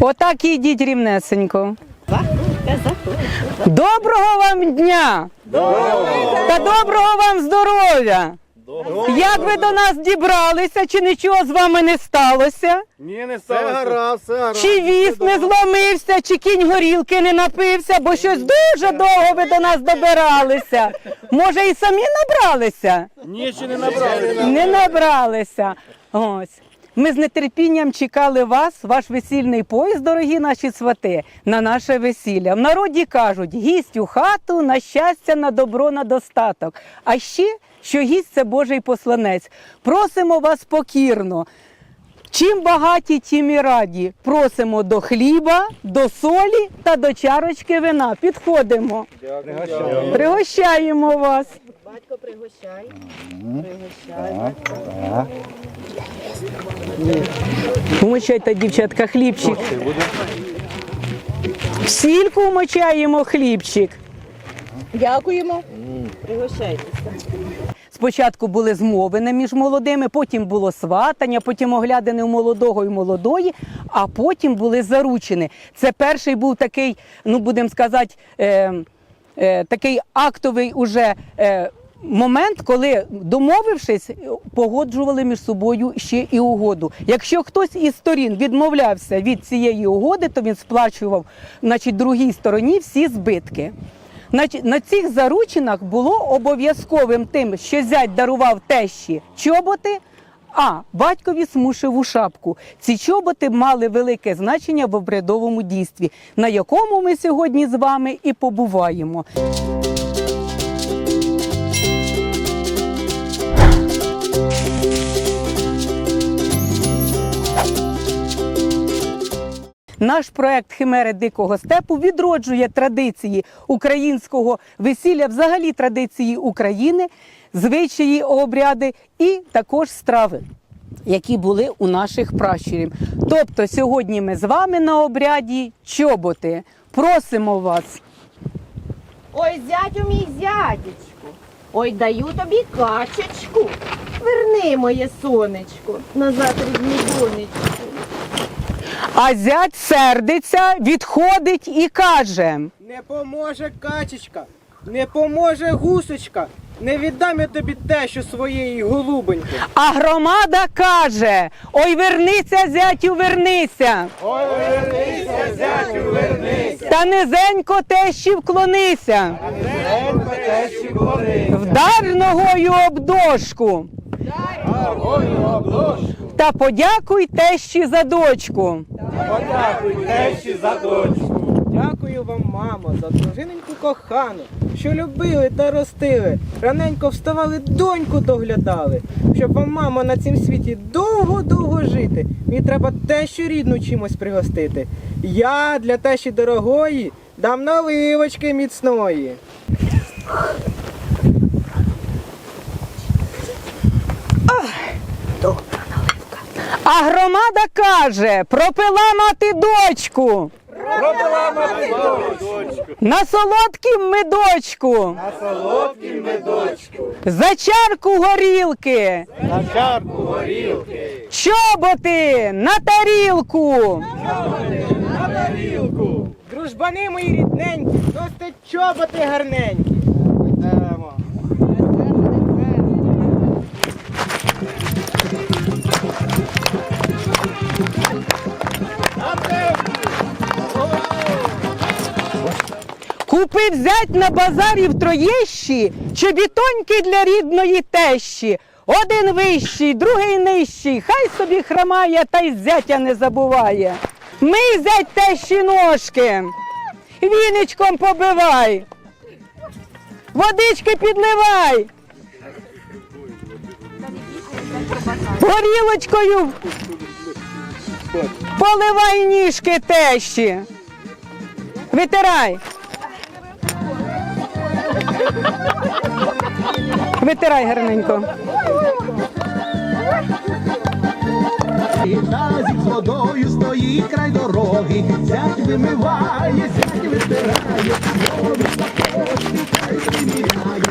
Отак і йдіть рівнесенько. Доброго вам дня! Та доброго вам здоров'я! Як ви до нас дібралися, чи нічого з вами не сталося? Ні, не Все гаразд, все гаразд. Чи віз не зломився, чи кінь горілки не напився, бо щось дуже довго ви до нас добиралися. Може, і самі набралися? Ні, ще не набрали. Не набралися. Ось. Ми з нетерпінням чекали вас, ваш весільний поїзд, дорогі наші свати, на наше весілля. В народі кажуть, гість у хату на щастя, на добро, на достаток. А ще, що гість це Божий посланець. Просимо вас покірно. Чим багаті, тим і раді. Просимо до хліба, до солі та до чарочки вина. Підходимо. Пригощаємо вас. Батько пригощай. Вмочайте, дівчатка, хлібчик. В сільку вмочаємо хлібчик. Дякуємо. Пригощайтеся. Спочатку були змовини між молодими, потім було сватання, потім оглядини у молодого і молодої, а потім були заручені. Це перший був такий, ну будемо сказати, е, е, такий актовий уже. Е, Момент, коли домовившись, погоджували між собою ще і угоду. Якщо хтось із сторін відмовлявся від цієї угоди, то він сплачував значить, другій стороні всі збитки. На цих заручинах було обов'язковим тим, що зять дарував тещі чоботи, а батькові смушеву шапку. Ці чоботи мали велике значення в обрядовому дійстві, на якому ми сьогодні з вами і побуваємо. Наш проект Химери Дикого степу відроджує традиції українського весілля, взагалі традиції України, звичаї, обряди і також страви, які були у наших пращурів. Тобто сьогодні ми з вами на обряді чоботи. Просимо вас. Ой, зятю мій зятечку. Ой, даю тобі качечку. Верни моє сонечко назад рідну донечку. А зять сердиться, відходить і каже. Не поможе качечка, не поможе гусочка, не віддам я тобі те, що своєї голубоньки. А громада каже: Ой, вернися, зятю, вернися. Ой, вернися, зятю, вернися. Та низенько тещі вклонися. Ненько тещі клони. Вдар ногою об дошку. Огонь обложку. Та подякуй тещі за дочку. Подякуй тещі за дочку. Дякую вам, мамо, за дружиненьку кохану, що любили та ростили, раненько вставали, доньку доглядали. Щоб вам, мамо, на цім світі довго-довго жити. Мені треба тещу рідну чимось пригостити. Я для тещі дорогої дам наливочки міцної. А громада каже: пропила мати дочку. Пробила мати дочку. На солодкім медочку, На солодкій медочку. за чарку горілки, На чарку горілки. чоботи на тарілку. На тарілку. Дружбани мої рідненькі, носите чоботи гарненькі. Купив зять на базарі в Троєщі чобітоньки для рідної тещі. Один вищий, другий нижчий. Хай собі хромає та й зятя не забуває. Мий зять тещі ножки, віничком побивай, водички підливай. Горілочкою поливай ніжки тещі. Витирай. Витирай гарненько. Тазик з водою стоїть край дороги, сядь вимиває, сядь витирає, нові сапожки, хай приміряє,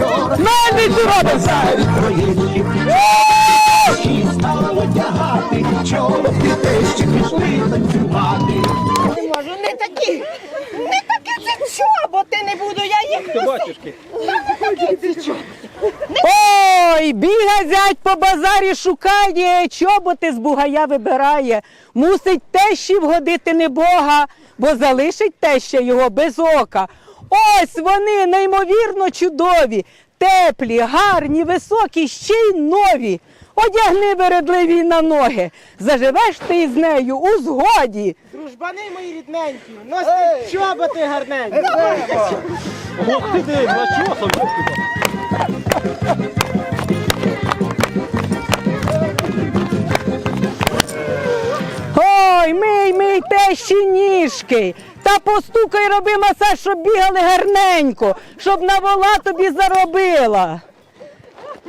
вчора Мельницю робимо! базарі проїжджі. Тещі стала одягати, чоботи тещі пішли танцювати. Не можу, не такі, не такі це чоботи не буду, я їх Ти батюшки. Ой, біга зять по базарі шукає, чоботи з бугая вибирає. Мусить тещі вгодити не Бога, бо залишить теща його без ока. Ось вони неймовірно чудові, теплі, гарні, високі, ще й нові. Одягни вередливі на ноги. Заживеш ти із нею у згоді. Дружбани мої рідненькі, носите чоботи гарненькі. Ох ти ти, на чого Ой, мий, мий тещі ніжки. Та постукай, роби масаж, щоб бігали гарненько, щоб на вола тобі заробила.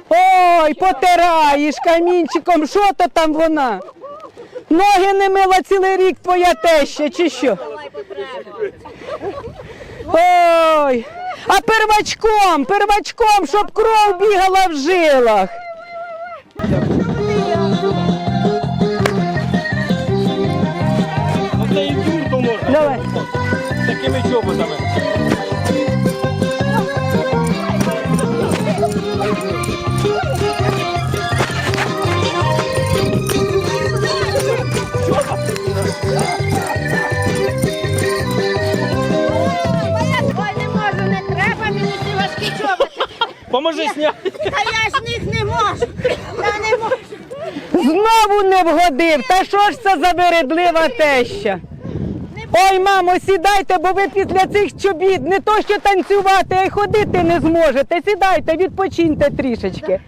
Ой, потираєш камінчиком, що то там вона? Ноги не мила цілий рік твоя теща, чи що? Ой, а первачком, первачком, щоб кров бігала в жилах. Такими чоботами. Ой, не можу, не треба мені ці важкі чоботи. Поможи зняти. Та я ж них не можу. Та не можу. Знову не вгодив. Та що ж це за вередлива теща? Ой, мамо, сідайте, бо ви після цих чобіт не то що танцювати, а й ходити не зможете. Сідайте, відпочиньте трішечки.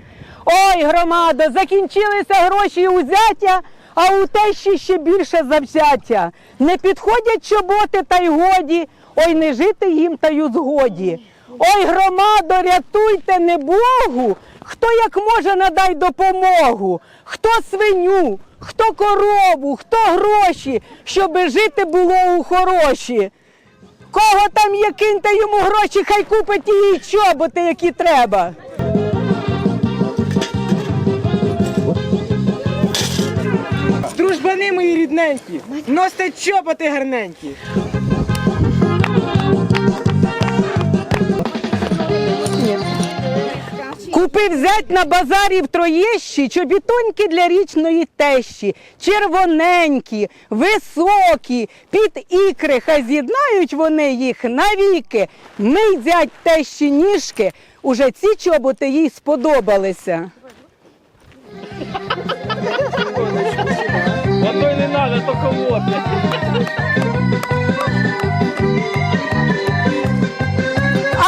Ой, громада, закінчилися гроші у зятя, а у тещі ще більше завзяття. Не підходять чоботи та й годі, ой, не жити їм та й у згоді. Ой, громадо, рятуйте не Богу, хто як може надай допомогу, хто свиню, хто корову, хто гроші, щоби жити було у хороші. Кого там є, киньте йому гроші, хай купить їй чоботи, які треба. Дружбани мої рідненькі, носите чоботи гарненькі. Купив зять на базарі в Троєщі чобітоньки для річної тещі, червоненькі, високі, під ікри, хай з'єднають вони їх навіки. Мий зять тещі ніжки, уже ці чоботи їй сподобалися. А й не треба, то колоти.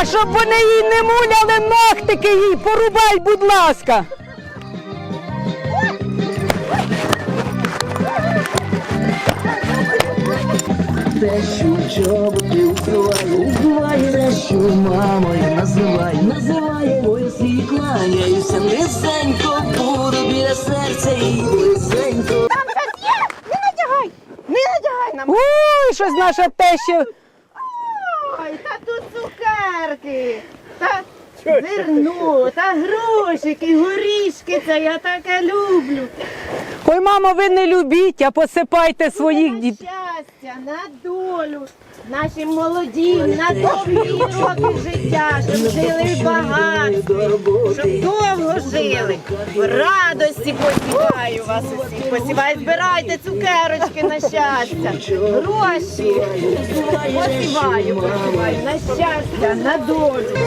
Щоб вони їй не муляли ногтики їй, порубай, будь ласка. Те, що чоботи вбиваю, вбиваю те, що мамою називаю, називаю войсі і кланяюся, низенько буду біля серця і близенько. Там щось є. Не надягай. Не надягай нам. Ой, щось наша теща. Ой, та тут цукерки. Та зерно, та грошики, горішки. Це я таке люблю. Ой, мамо, ви не любіть, а посипайте своїх на дітей. щастя, на долю. Наші молоді, на довгі роки життя, щоб жили багато, щоб довго жили. В радості посіваю вас усіх. Посіваю, збирайте цукерочки на щастя, гроші. Посіваю, посіваю на щастя, на долю.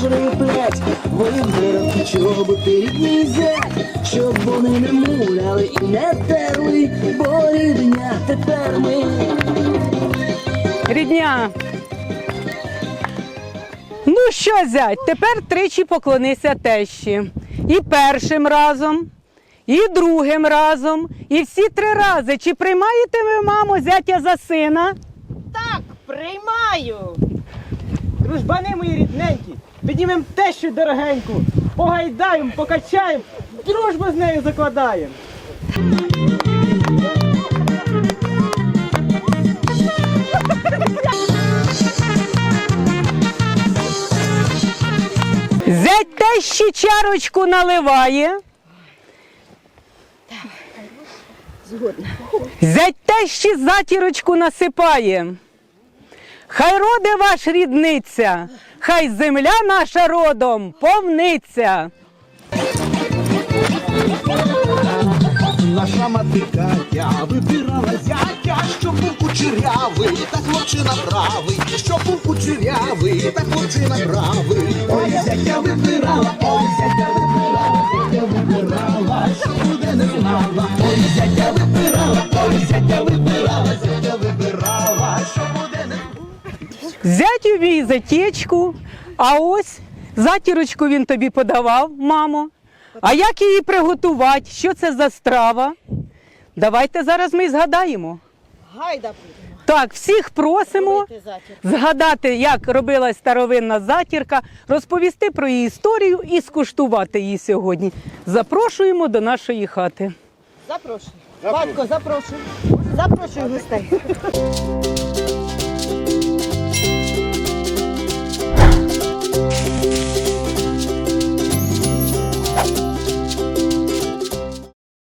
Чоботи аж риплять, вибирати чоботи рідний зять, щоб вони не муляли і не терли, бо рідня тепер ми. Рідня. Ну що, зять, тепер тричі поклонися тещі. І першим разом, і другим разом, і всі три рази. Чи приймаєте ви, мамо, зятя за сина? Так, приймаю. Дружбани мої рідненькі, піднімем тещу дорогеньку, погайдаємо, покачаємо, дружбу з нею закладаємо. Зять тещі чарочку наливає. Зять тещі затірочку насипає. Хай роде ваш рідниця, хай земля наша родом повниться. Наша мати Катя вибирала зятя, що був кучерявий, та хлопчина правий, що був кучерявий, та хлопчина правий. Ой, зятя вибирала, ой, зятя вибирала, зятя вибирала, що буде не знала. Ой, зятя вибирала, ой, зятя вибирала, Зять мій затічку, а ось затірочку він тобі подавав, мамо. А як її приготувати? Що це за страва? Давайте зараз ми згадаємо. Гайда будемо. Так, всіх просимо згадати, як робилась старовинна затірка, розповісти про її історію і скуштувати її сьогодні. Запрошуємо до нашої хати. Запрошую. Батько, запрошую. Запрошую гостей.